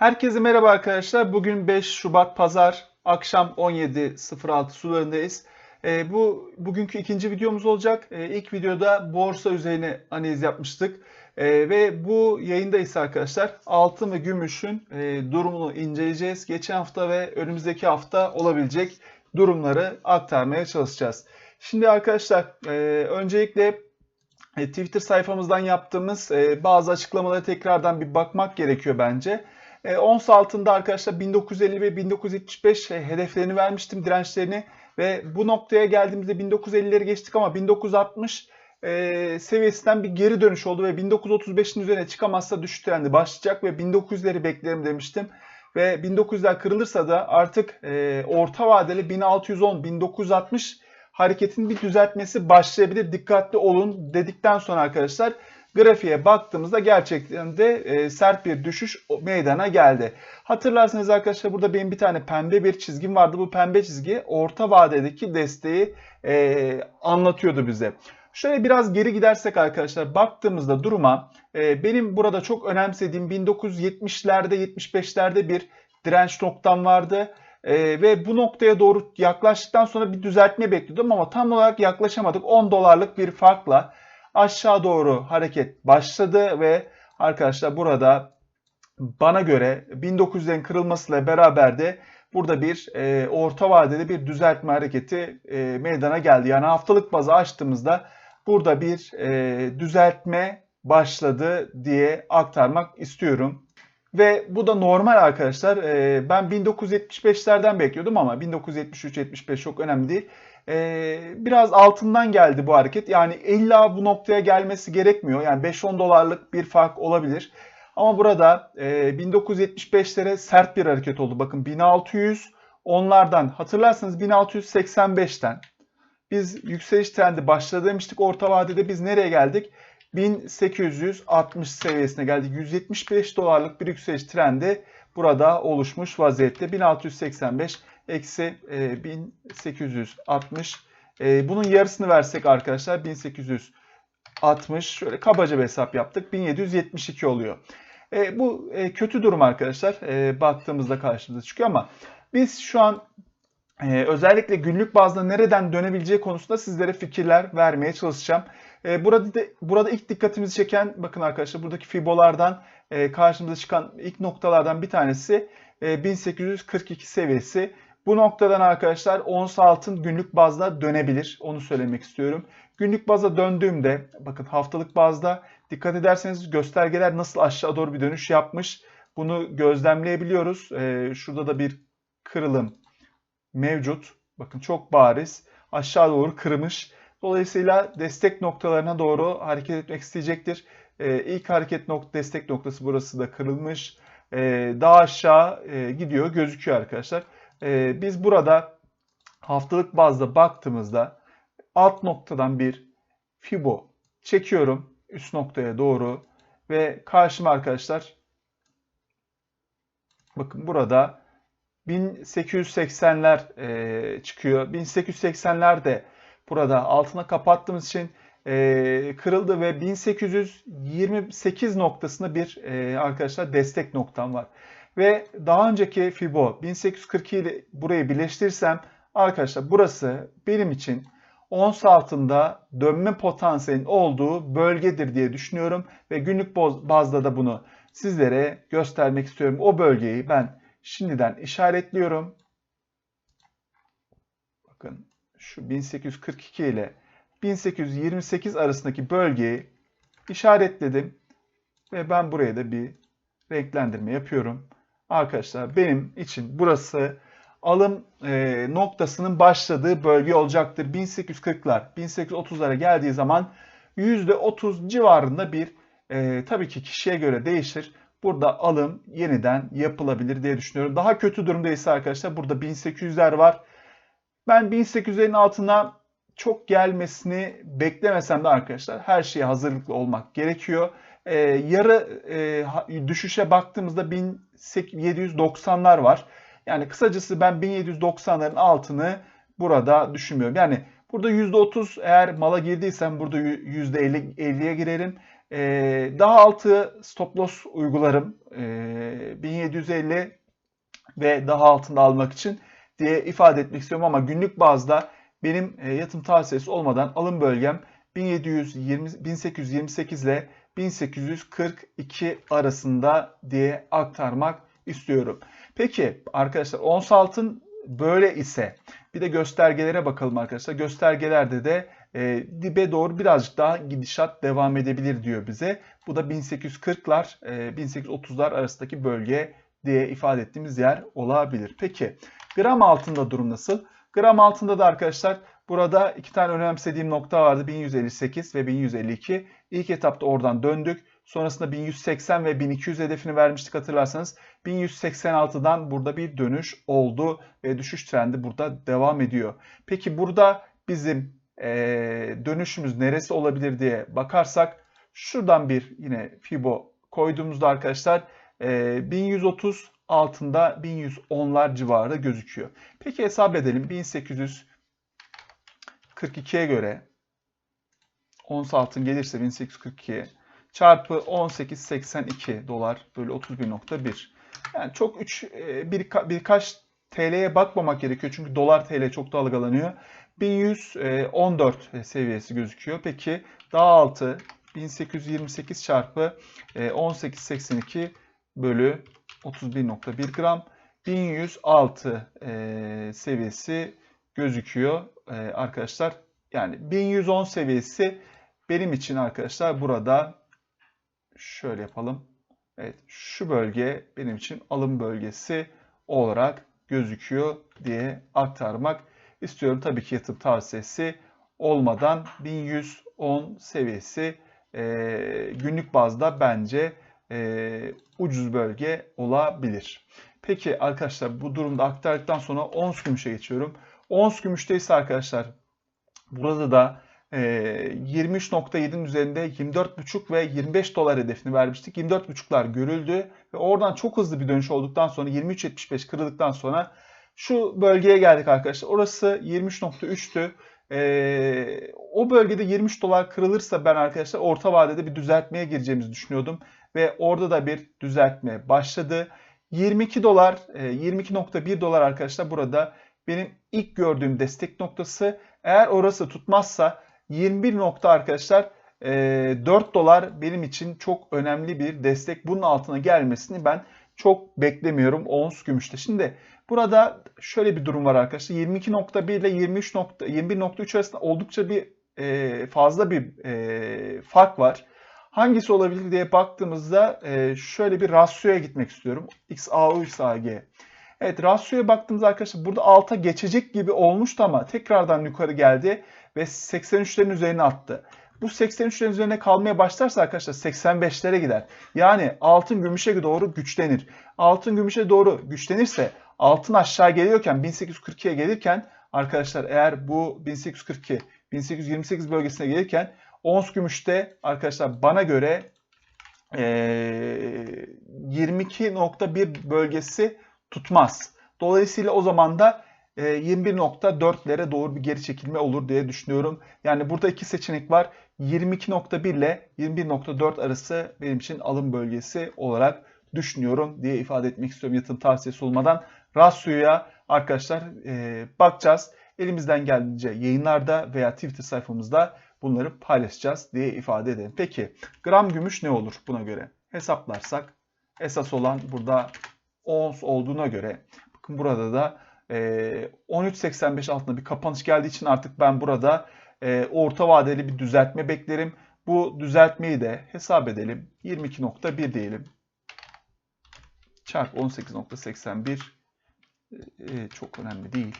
Herkese merhaba arkadaşlar. Bugün 5 Şubat Pazar akşam 17.06 sularındayız. Ee, bu bugünkü ikinci videomuz olacak. Ee, ilk videoda borsa üzerine analiz yapmıştık. Ee, ve bu yayında ise arkadaşlar altın ve gümüşün e, durumunu inceleyeceğiz. Geçen hafta ve önümüzdeki hafta olabilecek durumları aktarmaya çalışacağız. Şimdi arkadaşlar e, öncelikle e, Twitter sayfamızdan yaptığımız e, bazı açıklamalara tekrardan bir bakmak gerekiyor bence. E, ons altında arkadaşlar 1950 ve 1975 e, hedeflerini vermiştim, dirençlerini. Ve bu noktaya geldiğimizde 1950'leri geçtik ama 1960 e, seviyesinden bir geri dönüş oldu ve 1935'in üzerine çıkamazsa düşüş trendi başlayacak ve 1900'leri beklerim demiştim. Ve 1900'ler kırılırsa da artık e, orta vadeli 1610-1960 hareketin bir düzeltmesi başlayabilir. Dikkatli olun dedikten sonra arkadaşlar grafiğe baktığımızda gerçekten de e, sert bir düşüş meydana geldi. Hatırlarsanız arkadaşlar burada benim bir tane pembe bir çizgim vardı. Bu pembe çizgi orta vadedeki desteği e, anlatıyordu bize. Şöyle biraz geri gidersek arkadaşlar baktığımızda duruma e, benim burada çok önemsediğim 1970'lerde 75'lerde bir direnç noktam vardı. Ee, ve bu noktaya doğru yaklaştıktan sonra bir düzeltme bekliyordum ama tam olarak yaklaşamadık. 10 dolarlık bir farkla aşağı doğru hareket başladı ve arkadaşlar burada bana göre 1900'lerin kırılmasıyla beraber de burada bir e, orta vadeli bir düzeltme hareketi e, meydana geldi. Yani haftalık bazı açtığımızda burada bir e, düzeltme başladı diye aktarmak istiyorum. Ve bu da normal arkadaşlar. Ee, ben 1975'lerden bekliyordum ama 1973-75 çok önemli değil. Ee, biraz altından geldi bu hareket. Yani illa bu noktaya gelmesi gerekmiyor. Yani 5-10 dolarlık bir fark olabilir. Ama burada e, 1975'lere sert bir hareket oldu. Bakın 1600 onlardan hatırlarsanız 1685'ten biz yükseliş trendi başladı demiştik. Orta vadede biz nereye geldik? 1860 seviyesine geldik. 175 dolarlık bir yükseliş trendi burada oluşmuş vaziyette. 1685 eksi 1860. E, e, bunun yarısını versek arkadaşlar 1860 şöyle kabaca bir hesap yaptık. 1772 oluyor. E, bu kötü durum arkadaşlar. baktığımızda karşımıza çıkıyor ama biz şu an özellikle günlük bazda nereden dönebileceği konusunda sizlere fikirler vermeye çalışacağım. E, burada de, burada ilk dikkatimizi çeken bakın arkadaşlar buradaki fibolardan e, karşımıza çıkan ilk noktalardan bir tanesi e, 1842 seviyesi. Bu noktadan arkadaşlar ons altın günlük bazda dönebilir. Onu söylemek istiyorum. Günlük bazda döndüğümde bakın haftalık bazda dikkat ederseniz göstergeler nasıl aşağı doğru bir dönüş yapmış. Bunu gözlemleyebiliyoruz. E, şurada da bir kırılım mevcut. Bakın çok bariz. Aşağı doğru kırmış. Dolayısıyla destek noktalarına doğru hareket etmek isteyecektir. Ee, ilk hareket nok destek noktası burası da kırılmış. Ee, daha aşağı e, gidiyor gözüküyor arkadaşlar. Ee, biz burada haftalık bazda baktığımızda alt noktadan bir fibo çekiyorum üst noktaya doğru ve karşıma arkadaşlar bakın burada 1880'ler e, çıkıyor. 1880'ler de burada altına kapattığımız için e, kırıldı ve 1828 noktasında bir e, arkadaşlar destek noktam var. Ve daha önceki Fibo 1842 ile burayı birleştirirsem arkadaşlar burası benim için ons altında dönme potansiyelin olduğu bölgedir diye düşünüyorum ve günlük bazda da bunu sizlere göstermek istiyorum. O bölgeyi ben şimdiden işaretliyorum. Bakın şu 1842 ile 1828 arasındaki bölgeyi işaretledim ve ben buraya da bir renklendirme yapıyorum. Arkadaşlar benim için burası alım e, noktasının başladığı bölge olacaktır. 1840'lar, 1830'lara geldiği zaman %30 civarında bir e, tabii ki kişiye göre değişir. Burada alım yeniden yapılabilir diye düşünüyorum. Daha kötü durumdaysa arkadaşlar burada 1800'ler var. Ben 1800'lerin altına çok gelmesini beklemesem de arkadaşlar her şeye hazırlıklı olmak gerekiyor. Ee, yarı e, düşüşe baktığımızda 1790'lar var. Yani kısacası ben 1790'ların altını burada düşünmüyorum. Yani burada %30 eğer mala girdiysem burada %50'ye girerim. Ee, daha altı stop loss uygularım. Ee, 1750 ve daha altında almak için diye ifade etmek istiyorum ama günlük bazda benim e, yatırım tavsiyesi olmadan alım bölgem 1720 1828 ile 1842 arasında diye aktarmak istiyorum. Peki arkadaşlar ons altın böyle ise bir de göstergelere bakalım arkadaşlar. Göstergelerde de e, dibe doğru birazcık daha gidişat devam edebilir diyor bize. Bu da 1840'lar, e, 1830'lar arasındaki bölge diye ifade ettiğimiz yer olabilir. Peki gram altında durum nasıl? Gram altında da arkadaşlar burada iki tane önemsediğim nokta vardı. 1158 ve 1152. İlk etapta oradan döndük. Sonrasında 1180 ve 1200 hedefini vermiştik hatırlarsanız. 1186'dan burada bir dönüş oldu ve düşüş trendi burada devam ediyor. Peki burada bizim e, dönüşümüz neresi olabilir diye bakarsak şuradan bir yine Fibo koyduğumuzda arkadaşlar e, 1130 altında 1110'lar civarı gözüküyor. Peki hesap edelim 1842'ye göre ons altın gelirse 1842'ye çarpı 18.82 dolar bölü 31.1. Yani çok 3 bir, birkaç TL'ye bakmamak gerekiyor çünkü dolar TL çok dalgalanıyor. 1114 seviyesi gözüküyor. Peki daha altı 1828 çarpı 18.82 bölü 31.1 gram 1106 seviyesi gözüküyor arkadaşlar. Yani 1110 seviyesi benim için arkadaşlar burada şöyle yapalım. Evet şu bölge benim için alım bölgesi olarak gözüküyor diye aktarmak istiyorum. Tabii ki yatırım tavsiyesi olmadan 1110 seviyesi e, günlük bazda bence e, ucuz bölge olabilir. Peki arkadaşlar bu durumda aktardıktan sonra ons gümüşe geçiyorum. Ons gümüşte ise arkadaşlar burada da 23.7'nin üzerinde 24.5 ve 25 dolar hedefini vermiştik. 24.5'lar görüldü ve oradan çok hızlı bir dönüş olduktan sonra 23.75 kırıldıktan sonra şu bölgeye geldik arkadaşlar. Orası 23.3'tü. Ee, o bölgede 23 dolar kırılırsa ben arkadaşlar orta vadede bir düzeltmeye gireceğimizi düşünüyordum. Ve orada da bir düzeltme başladı. 22 dolar, 22.1 dolar arkadaşlar burada benim ilk gördüğüm destek noktası. Eğer orası tutmazsa 21 nokta arkadaşlar 4 dolar benim için çok önemli bir destek. Bunun altına gelmesini ben çok beklemiyorum ons gümüşte. Şimdi burada şöyle bir durum var arkadaşlar. 22.1 ile 23 21.3 arasında oldukça bir fazla bir fark var. Hangisi olabilir diye baktığımızda şöyle bir rasyoya gitmek istiyorum. XAU, XAG. Evet rasyoya baktığımızda arkadaşlar burada alta geçecek gibi olmuştu ama tekrardan yukarı geldi ve 83'lerin üzerine attı. Bu 83'lerin üzerine kalmaya başlarsa arkadaşlar 85'lere gider. Yani altın gümüşe doğru güçlenir. Altın gümüşe doğru güçlenirse altın aşağı geliyorken 1842'ye gelirken arkadaşlar eğer bu 1842 1828 bölgesine gelirken ons gümüşte arkadaşlar bana göre e, 22.1 bölgesi tutmaz. Dolayısıyla o zaman da 21.4'lere doğru bir geri çekilme olur diye düşünüyorum. Yani burada iki seçenek var. 22.1 ile 21.4 arası benim için alım bölgesi olarak düşünüyorum diye ifade etmek istiyorum yatırım tavsiyesi olmadan. Rasyo'ya arkadaşlar e, bakacağız. Elimizden geldiğince yayınlarda veya Twitter sayfamızda bunları paylaşacağız diye ifade edelim. Peki gram gümüş ne olur buna göre? Hesaplarsak esas olan burada ons olduğuna göre bakın burada da 13.85 altında bir kapanış geldiği için artık ben burada orta vadeli bir düzeltme beklerim. Bu düzeltmeyi de hesap edelim. 22.1 diyelim. Çarpı 18.81 çok önemli değil.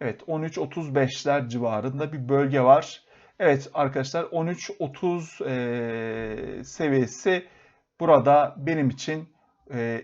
Evet 13.35'ler civarında bir bölge var. Evet arkadaşlar 13.30 seviyesi burada benim için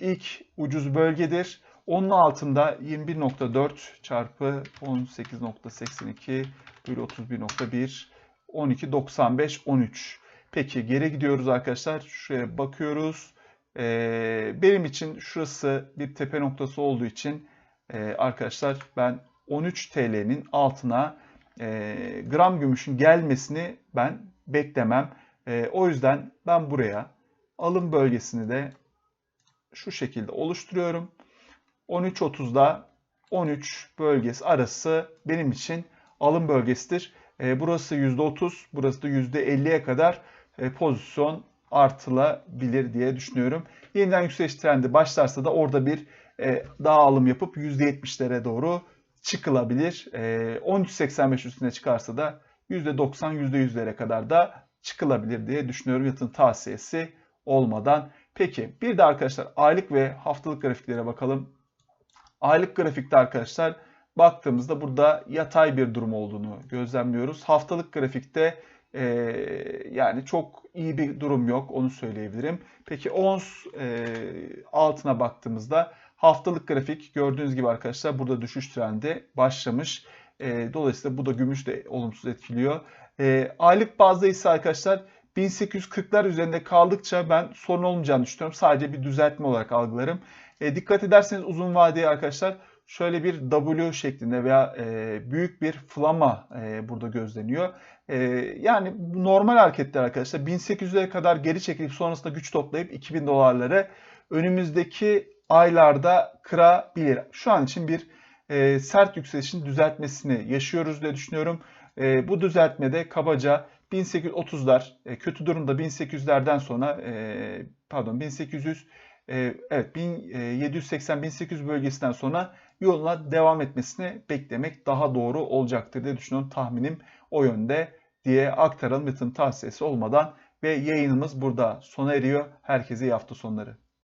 ilk ucuz bölgedir. Onun altında 21.4 çarpı 18.82 bölü 31.1 12.95 13. Peki geri gidiyoruz arkadaşlar. Şuraya bakıyoruz. Ee, benim için şurası bir tepe noktası olduğu için e, arkadaşlar ben 13 TL'nin altına e, gram gümüşün gelmesini ben beklemem. E, o yüzden ben buraya alım bölgesini de şu şekilde oluşturuyorum. 13.30'da 13 bölgesi arası benim için alım bölgesidir. E, burası %30, burası da %50'ye kadar e, pozisyon artılabilir diye düşünüyorum. Yeniden yükseliş trendi başlarsa da orada bir e, daha alım yapıp %70'lere doğru çıkılabilir. E, 13.85 üstüne çıkarsa da %90, %100'lere kadar da çıkılabilir diye düşünüyorum yatırım tavsiyesi olmadan. Peki bir de arkadaşlar aylık ve haftalık grafiklere bakalım. Aylık grafikte arkadaşlar baktığımızda burada yatay bir durum olduğunu gözlemliyoruz. Haftalık grafikte e, yani çok iyi bir durum yok onu söyleyebilirim. Peki ons e, altına baktığımızda haftalık grafik gördüğünüz gibi arkadaşlar burada düşüş trendi başlamış. E, dolayısıyla bu da gümüş de olumsuz etkiliyor. E, aylık bazda ise arkadaşlar 1840'lar üzerinde kaldıkça ben sorun olmayacağını düşünüyorum. Sadece bir düzeltme olarak algılarım. E, dikkat ederseniz uzun vadeye arkadaşlar şöyle bir W şeklinde veya e, büyük bir flama e, burada gözleniyor. E, yani normal hareketler arkadaşlar 1800'lere kadar geri çekilip sonrasında güç toplayıp 2000 dolarları önümüzdeki aylarda kırabilir. Şu an için bir e, sert yükselişin düzeltmesini yaşıyoruz diye düşünüyorum. E, bu düzeltmede kabaca 1830'lar e, kötü durumda 1800'lerden sonra e, pardon 1800 e, evet 1780-1800 bölgesinden sonra yoluna devam etmesini beklemek daha doğru olacaktır diye düşünüyorum. Tahminim o yönde diye aktaralım yatırım tavsiyesi olmadan ve yayınımız burada sona eriyor. Herkese iyi hafta sonları.